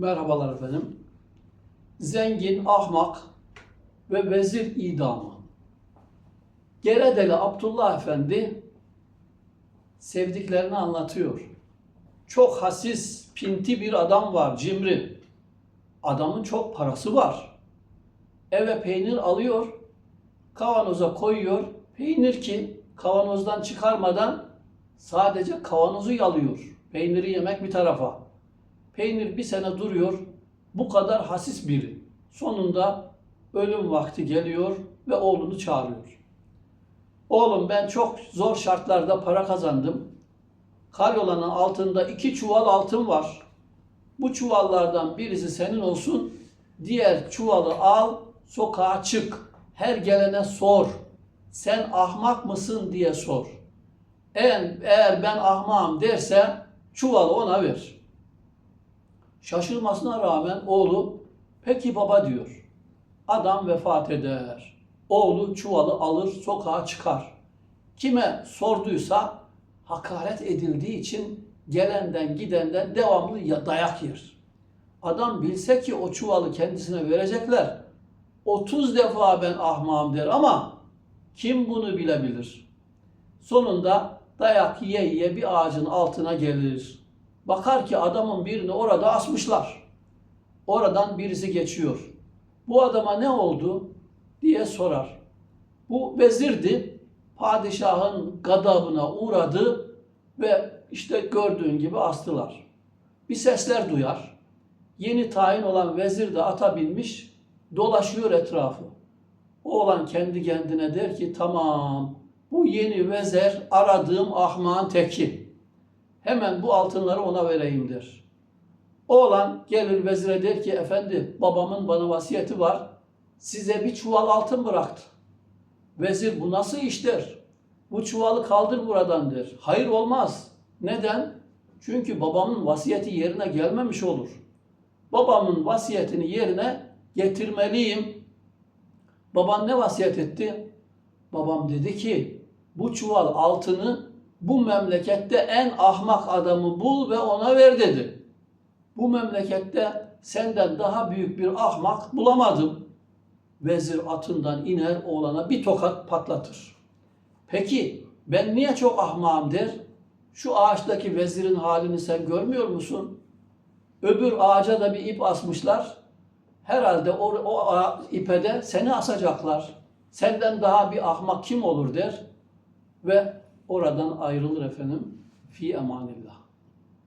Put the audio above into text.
Merhabalar efendim. Zengin, ahmak ve vezir idamı. Geredeli Abdullah Efendi sevdiklerini anlatıyor. Çok hasis, pinti bir adam var, cimri. Adamın çok parası var. Eve peynir alıyor, kavanoza koyuyor. Peynir ki kavanozdan çıkarmadan sadece kavanozu yalıyor. Peyniri yemek bir tarafa. Peynir bir sene duruyor. Bu kadar hasis biri. Sonunda ölüm vakti geliyor ve oğlunu çağırıyor. Oğlum ben çok zor şartlarda para kazandım. Karyolanın altında iki çuval altın var. Bu çuvallardan birisi senin olsun. Diğer çuvalı al, sokağa çık. Her gelene sor. Sen ahmak mısın diye sor. Eğer, eğer ben ahmağım derse çuvalı ona ver. Şaşırmasına rağmen oğlu peki baba diyor. Adam vefat eder. Oğlu çuvalı alır sokağa çıkar. Kime sorduysa hakaret edildiği için gelenden gidenden devamlı ya dayak yer. Adam bilse ki o çuvalı kendisine verecekler. 30 defa ben ahmağım der ama kim bunu bilebilir? Sonunda dayak yiye yiye bir ağacın altına gelir. Bakar ki adamın birini orada asmışlar. Oradan birisi geçiyor. Bu adama ne oldu diye sorar. Bu vezirdi. Padişahın gadabına uğradı ve işte gördüğün gibi astılar. Bir sesler duyar. Yeni tayin olan vezir de ata binmiş dolaşıyor etrafı. Oğlan kendi kendine der ki tamam bu yeni vezir aradığım ahmağın teki. Hemen bu altınları ona vereyim der. Oğlan gelir vezire der ki efendi babamın bana vasiyeti var. Size bir çuval altın bıraktı. Vezir bu nasıl iş. Bu çuvalı kaldır buradan der. Hayır olmaz. Neden? Çünkü babamın vasiyeti yerine gelmemiş olur. Babamın vasiyetini yerine getirmeliyim. Baban ne vasiyet etti? Babam dedi ki bu çuval altını bu memlekette en ahmak adamı bul ve ona ver dedi. Bu memlekette senden daha büyük bir ahmak bulamadım. Vezir atından iner oğlana bir tokat patlatır. Peki ben niye çok ahmağım der? Şu ağaçtaki vezirin halini sen görmüyor musun? Öbür ağaca da bir ip asmışlar. Herhalde o, o ipe de seni asacaklar. Senden daha bir ahmak kim olur der. Ve oradan ayrılır efendim. Fi emanillah.